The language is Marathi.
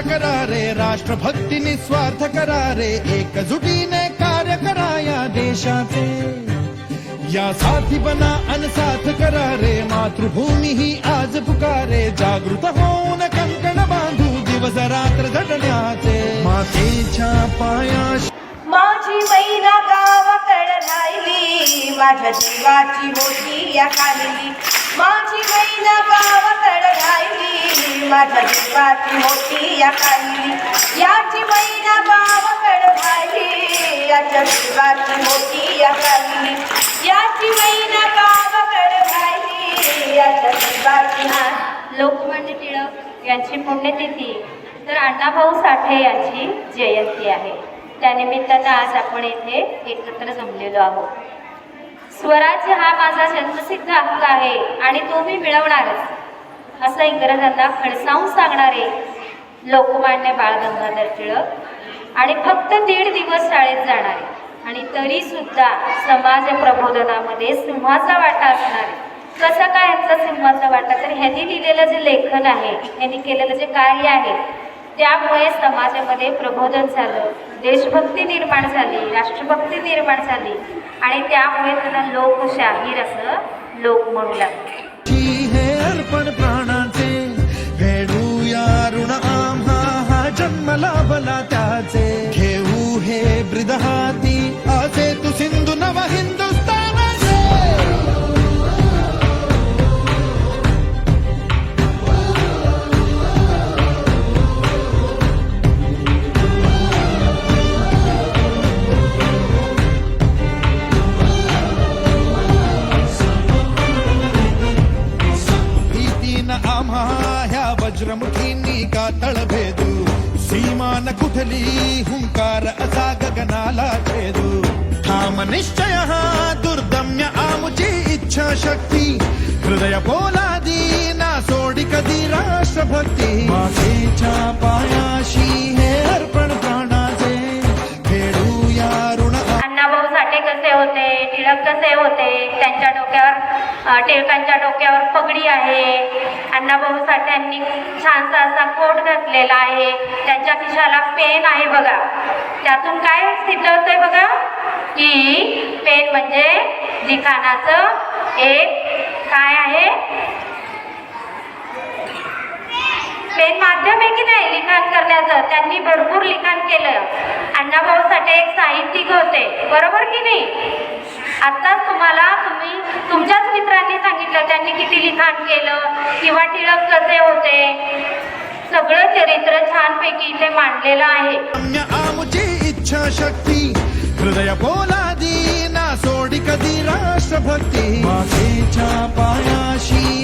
करारे राष्ट्रभक्ती निस्वार्थ करारे एकजुटीने कार्य कराया या देशाचे। या साथी बना अनसाथ करारे, मातृभूमि ही आज पुकारे, जागृत हो रात्र झटण्याचे मातेच्या पायाशी माझी मैना गावाकड राहिली. माझ्या जीवाची मोठी या कालिली माझी मैना गावाकड राहिली. माझ्या जीवाची मोठी या कालिली याची मैना गावाकड राहिली. याच्या जीवाची मोठी या कालिली याची मैना गावाकड राहिली. याच्या जीवाची लोकमान्य टिळक यांची पुण्यतिथी. तर अण्णाभाऊ साठे यांची जयंती आहे. त्यानिमित्तानं आज आपण येथे एकत्र जमलेलो आहोत. स्वराज्य हा माझा जन्मसिद्ध हक्क आहे आणि तो मी मिळवणारच. असं इंग्रजांना खडसावून सांगणारे लोकमान्य बाळ गंगाधर टिळक आणि फक्त दीड दिवस शाळेत जाणारे आणि तरी सुद्धा समाज प्रबोधनामध्ये सिंहाचा वाटा असणारे. कसं काय यांचा सिंहाचा वाटा? तर ह्यांनी लिहिलेलं जे लेखन आहे ह्यांनी केलेलं जे कार्य आहे त्यामुळे समाजामध्ये प्रबोधन झालं. देशभक्ती निर्माण झाली राष्ट्रभक्ती निर्माण झाली आणि त्यामुळे त्यांना लोकशाहीर असं लोक म्हणू लागले. वज्रमुखींनी का तळभेदू सीमान कुठली हुंकार असा गगनाला छेदू ठाम निश्चय हा दुर्दम्य आमुची इच्छा शक्ती हृदय पोलादी ना सोडी कधी राष्ट्रभक्ती मातेच्या पायाशी हे अर्पण प्राणाचे फेडूया ऋण अण्णाभाऊ साठे कसे होते टिळक कसे होते त्यांच्या डोक्यावर अ, टिळकांच्या डोक्यावर पगडी आहे. अण्णाभाऊ साठ्यांनी छानसा असा कोट घातलेला आहे. त्यांच्या खिशाला पेन आहे बघा. त्यातून काय सिद्ध होतंय बघा? की पेन म्हणजे लिखाणाचं एक काय आहे? पेन माध्यम आहे की नाही लिखाण करण्याचं? त्यांनी भरपूर लिखाण केलं. अण्णाभाऊ साठे एक साहित्यिक होते. बरोबर की नाही? आत्ताच तुम्हाला तुम्ही तुमच्या मित्रांनी सांगितलं त्यांनी किती लिखाण केलं किंवा टिळक कसे होते? सगळं चरित्र छानपैकी इथे मांडलेलं आहे. रम्य इच्छा शक्ती हृदय बोला दी ना सोडी कधी राष्ट्रभक्ती. मातेच्या पायाशी